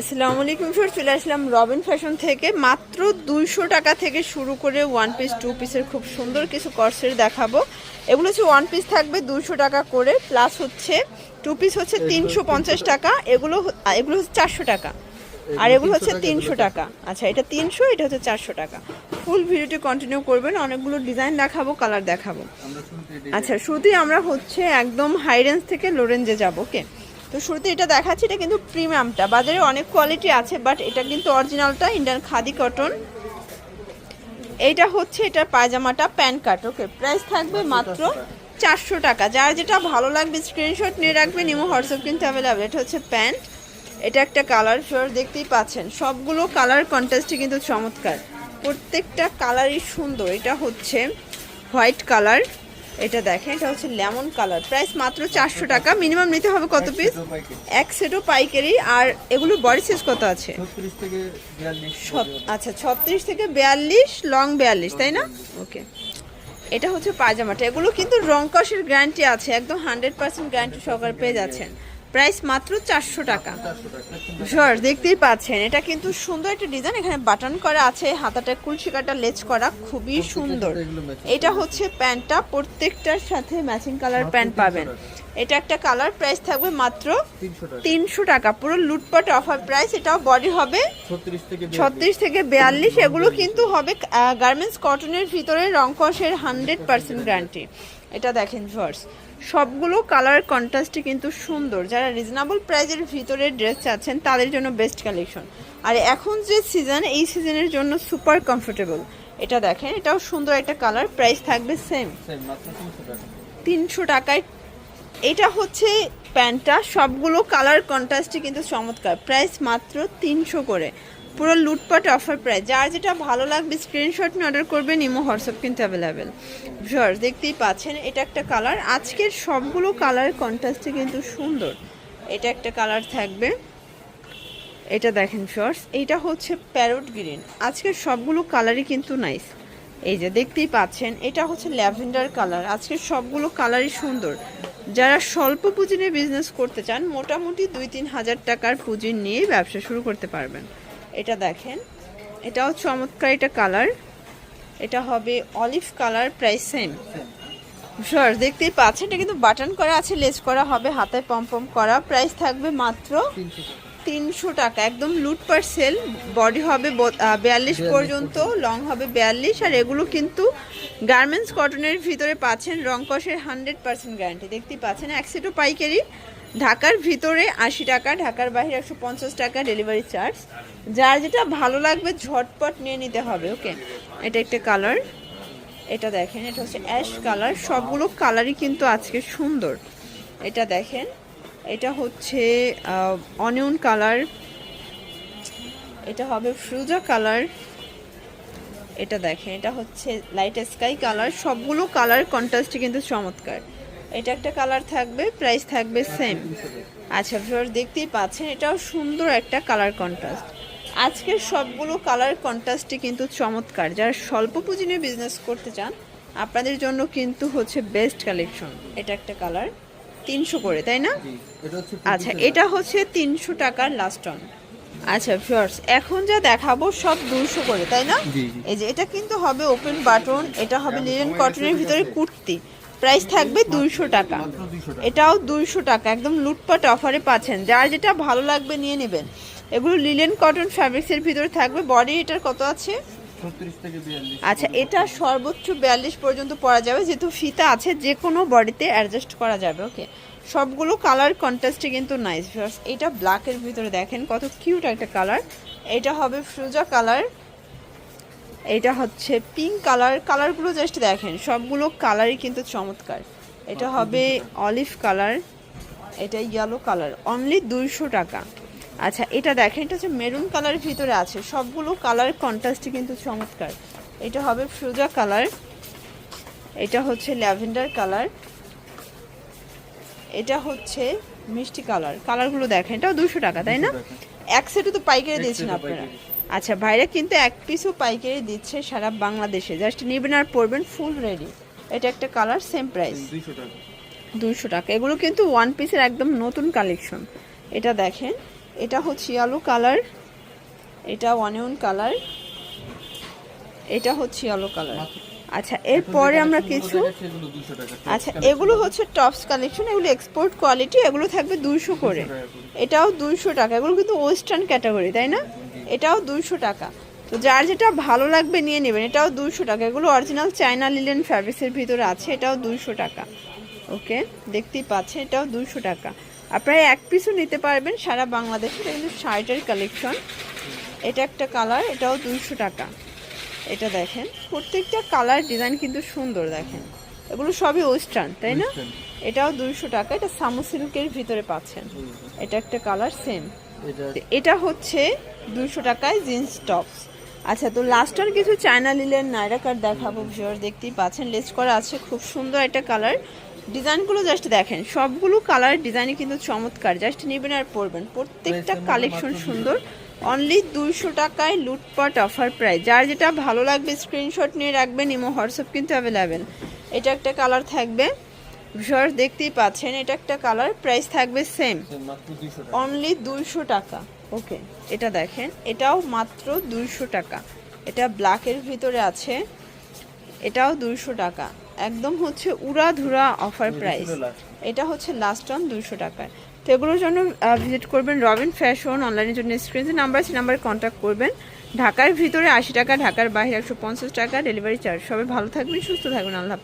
আসসালামু আলাইকুম স্যার চলে আসলাম রবিন ফ্যাশন থেকে। মাত্র দুইশো টাকা থেকে শুরু করে ওয়ান পিস টু পিসের খুব সুন্দর কিছু কর্সের দেখাবো। এগুলো হচ্ছে ওয়ান পিস থাকবে দুইশো টাকা করে প্লাস হচ্ছে টু পিস হচ্ছে তিনশো পঞ্চাশ টাকা এগুলো এগুলো হচ্ছে চারশো টাকা। আর এগুলো হচ্ছে তিনশো টাকা আচ্ছা এটা তিনশো এটা হচ্ছে চারশো টাকা। ফুল ভিডিওটি কন্টিনিউ করবেন অনেকগুলো ডিজাইন দেখাবো কালার দেখাবো। আচ্ছা শুরুতেই আমরা হচ্ছে একদম হাই রেঞ্জ থেকে লো রেঞ্জে যাব ওকে তো শুরুতে এটা দেখাচ্ছি, এটা কিন্তু প্রিমিয়ামটা। বাজারে অনেক কোয়ালিটি আছে বাট এটা কিন্তু অরিজিনালটা ইন্ডিয়ান খাদি কটন এইটা হচ্ছে এটা পায়জামাটা, প্যান্ট কাট ওকে প্রাইস থাকবে মাত্র চারশো টাকা। যার যেটা ভালো লাগবে স্ক্রিনশট নিয়ে রাখবেন ইমো হোয়াটসঅ্যাপ কিন্তু অ্যাভেলেবেল এটা হচ্ছে প্যান্ট, এটা একটা কালার ফিওর দেখতেই পাচ্ছেন। সবগুলো কালার কন্ট্রাস্টই কিন্তু চমৎকার। প্রত্যেকটা কালারই সুন্দর। এটা হচ্ছে হোয়াইট কালার এটা দেখেন এটা হচ্ছে লেমন কালার। প্রাইস মাত্র চারশো টাকা। মিনিমাম নিতে হবে কত পিস এক সেটও পাইকারি। আর এগুলো বডি সাইজ কত আছে? আচ্ছা ছত্রিশ থেকে বিয়াল্লিশ লং বিয়াল্লিশ তাই না? ওকে এটা হচ্ছে পায়জামাটা। এগুলো কিন্তু রং কষের গ্যারান্টি আছে। একদম হান্ড্রেড পার্সেন্ট গ্যারান্টি সহকারে পেয়ে যাচ্ছেন। প্রাইস মাত্র চারশো টাকা। চারশো দেখতেই পাচ্ছেন এটা কিন্তু সুন্দর একটা ডিজাইন এখানে বাটন করা আছে হাতাটা কুলশিকাটা লেজ করা খুবই সুন্দর। এটা হচ্ছে প্যান্টটা প্রত্যেকটার সাথে ম্যাচিং কালার প্যান্ট পাবেন। এটা একটা কালার প্রাইস থাকবে মাত্র তিনশো টাকা। পুরো লুটপাট অফার প্রাইস এটাও বডি হবে ছত্রিশ থেকে ছত্রিশ থেকে বিয়াল্লিশ এগুলো কিন্তু হবে গার্মেন্টস কটনের ভিতরে রংকসের হান্ড্রেড পার্সেন্ট গ্যারান্টি এটা দেখেন ভার্স সবগুলো কালার কন্ট্রাস্টে কিন্তু সুন্দর। যারা রিজনেবল প্রাইজের ভিতরে ড্রেস চাচ্ছেন তাদের জন্য বেস্ট কালেকশন আর এখন যে সিজন এই সিজনের জন্য সুপার কমফোর্টেবল এটা দেখেন এটাও সুন্দর একটা কালার প্রাইস থাকবে সেম তিনশো তিনশো টাকায় এটা হচ্ছে প্যান্টটা সবগুলো কালার কন্ট্রাস্টই কিন্তু চমৎকার। প্রাইস মাত্র তিনশো করে। পুরো লুটপাট অফার প্রায় যার যেটা ভালো লাগবে স্ক্রিনশট নিয়ে অর্ডার করবেন ইমো হোয়াটসঅ্যাপ কিন্তু অ্যাভেলেবেল ভিউয়ার্স দেখতেই পাচ্ছেন, এটা একটা কালার আজকের সবগুলো কালার কন্ট্রাস্টে কিন্তু সুন্দর। এটা একটা কালার থাকবে। এটা দেখেন শর্টস এইটা হচ্ছে প্যারোট গ্রিন আজকের সবগুলো কালারই কিন্তু নাইস এই যে দেখতেই পাচ্ছেন, এটা হচ্ছে ল্যাভেন্ডার কালার আজকের সবগুলো কালারই সুন্দর। যারা স্বল্প পুঁজি নিয়ে বিজনেস করতে চান, মোটামুটি দুই তিন হাজার টাকার পুঁজি নিয়ে ব্যবসা শুরু করতে পারবেন। এটা দেখেন। এটাও চমৎকার এটা কালার। এটা হবে অলিভ কালার প্রাইস সেম সর দেখতেই পাচ্ছেন, এটা কিন্তু বাটন করা আছে লেস করা হবে, হাতে পম্পম পম করা প্রাইস থাকবে মাত্র তিনশো টাকা। একদম লুট পার্সেল। বডি হবে বিয়াল্লিশ পর্যন্ত লং হবে বিয়াল্লিশ আর এগুলো কিন্তু গার্মেন্টস কটনের ভিতরে পাচ্ছেন রং কষের হান্ড্রেড পার্সেন্ট গ্যারান্টি দেখতেই পাচ্ছেন এক সেটও পাইকারি। ঢাকার ভিতরে আশি টাকা ঢাকার বাইরে একশো পঞ্চাশ টাকা ডেলিভারি চার্জ যার যেটা ভালো লাগবে ঝটপট নিয়ে নিতে হবে ওকে এটা একটা কালার এটা দেখেন এটা হচ্ছে অ্যাশ কালার সবগুলো কালারই কিন্তু আজকে সুন্দর। এটা দেখেন এটা হচ্ছে অনিয়ন কালার এটা হবে ফ্রুজা কালার এটা দেখেন, এটা হচ্ছে লাইট স্কাই কালার সবগুলো কালার কন্ট্রাস্টে কিন্তু চমৎকার। এটা একটা কালার থাকবে প্রাইস থাকবে সেম আচ্ছা ভিউয়ার দেখতেই পাচ্ছেন, এটাও সুন্দর একটা কালার কন্ট্রাস্ট আজকের সবগুলো কালার কন্ট্রাস্টে কিন্তু চমৎকার। যারা স্বল্প পুঁজি নিয়ে বিজনেস করতে চান, আপনাদের জন্য কিন্তু হচ্ছে বেস্ট কালেকশন এটা একটা কালার তিনশো করে তাই না? আচ্ছা এটা হচ্ছে তিনশো টাকার লাস্ট অন আচ্ছা ফিওর্স এখন যা দেখাবো সব দুশো করে তাই না। এই যে এটা কিন্তু হবে ওপেন বাটন এটা হবে লিলেন কটনের ভিতরে কুর্তি। প্রাইস থাকবে দুইশো টাকা। এটাও দুইশো টাকা একদম লুটপাট অফারে পাচ্ছেন। যার যেটা ভালো লাগবে নিয়ে নেবেন। এগুলো লিলেন কটন ফ্যাব্রিক্সের ভিতরে থাকবে। বডি এটার কত আছে? আচ্ছা এটা সর্বোচ্চ বিয়াল্লিশ পর্যন্ত পরা যাবে যেহেতু ফিতা আছে যে কোনো বডিতে অ্যাডজাস্ট করা যাবে ওকে সবগুলো কালার কন্ট্রাস্টে কিন্তু নাইস ভিউয়ার্স এটা ব্ল্যাকের ভিতরে দেখেন কত কিউট একটা কালার এটা হবে ফ্রুজা কালার এটা হচ্ছে পিঙ্ক কালার কালারগুলো জাস্ট দেখেন সবগুলো কালারই কিন্তু চমৎকার। এটা হবে অলিভ কালার এটা ইয়েলো কালার অনলি দুইশো টাকা। আচ্ছা এটা দেখেন এটা হচ্ছে মেরুন কালারের ভিতরে আছে। সবগুলো কালার কন্ট্রাস্টই কিন্তু চমৎকার। এটা হবে ফ্রুজা কালার এটা হচ্ছে ল্যাভেন্ডার কালার এটা হচ্ছে মিষ্টি কালার কালারগুলো দেখেন এটাও দুশো টাকা তাই না? 200 এক সেটও তো পাইকারি দিয়েছেন আপনারা। আচ্ছা ভাইরা কিন্তু এক পিসও পাইকারি দিচ্ছে সারা বাংলাদেশে। জাস্ট নেবেন আর পরবেন ফুল রেডি এটা একটা কালার সেম প্রাইস দুশো টাকা। এগুলো কিন্তু ওয়ান পিসের একদম নতুন কালেকশন এটা দেখেন। এটা হচ্ছে ইয়েলো কালার এটা অনিয়ন কালার এটা হচ্ছে ইয়েলো কালার আচ্ছা এরপরে আমরা কিছু আচ্ছা এগুলো হচ্ছে টপস কালেকশন এগুলো এক্সপোর্ট কোয়ালিটি এগুলো থাকবে দুইশো করে। এটাও দুইশো টাকা এগুলো কিন্তু ওয়েস্টার্ন ক্যাটাগরি তাই না? এটাও দুইশো টাকা। তো যার যেটা ভালো লাগবে নিয়ে নেবেন এটাও দুইশো টাকা। এগুলো অরিজিনাল চায়না লিলেন ফ্যাব্রিক্সের ভিতরে আছে এটাও দুইশো টাকা। ওকে দেখতেই পাচ্ছে এটাও দুইশো টাকা। আপনারা এক পিসও নিতে পারবেন সারা বাংলাদেশে এটা কিন্তু শার্টের কালেকশন এটা একটা কালার এটাও দুইশো টাকা। এটা দেখেন প্রত্যেকটা কালার ডিজাইন কিন্তু সুন্দর দেখেন। এগুলো সবই ওয়েস্টার্ন তাই না? এটাও দুইশো টাকা এটা সামু সিল্কের ভিতরে পাচ্ছেন। এটা একটা কালার সেম এটা হচ্ছে দুইশো টাকায় জিন্স টপস আচ্ছা তো লাস্টার কিছু চায়না লিলের নাইরা কাট দেখাবো ভিউয়ার দেখতেই পাচ্ছেন। লেস করা আছে খুব সুন্দর একটা কালার ডিজাইনগুলো জাস্ট দেখেন সবগুলো কালার ডিজাইনই কিন্তু চমৎকার। জাস্ট নেবেন আর পরবেন। প্রত্যেকটা কালেকশন সুন্দর। অনলি দুইশো টাকায় লুটপাট অফার প্রাইস যার যেটা ভালো লাগবে স্ক্রিনশট নিয়ে রাখবেন ইমো হোয়াটসঅ্যাপ কিন্তু অ্যাভেলেবেল এটা একটা কালার থাকবে। ভিউয়ার দেখতেই পাচ্ছেন এটা একটা কালার প্রাইস থাকবে সেম অনলি দুইশো টাকা। ওকে এটা দেখেন এটাও মাত্র দুইশো টাকা। এটা ব্ল্যাকের ভিতরে আছে। এটাও দুইশো টাকা। একদম হচ্ছে উড়া ধুরা অফার প্রাইস এটা হচ্ছে লাস্ট অন দুশো টাকার তো এগুলোর জন্য ভিজিট করবেন রবিন ফ্যাশন অনলাইনের জন্য স্ক্রিনে নাম্বার আছে নাম্বারে কন্ট্যাক্ট করবেন। ঢাকার ভিতরে আশি টাকা, ঢাকার বাইরে একশো পঞ্চাশ টাকা ডেলিভারি চার্জ সবাই ভালো থাকবেন, সুস্থ থাকবেন, আল্লাহ হাফেজ।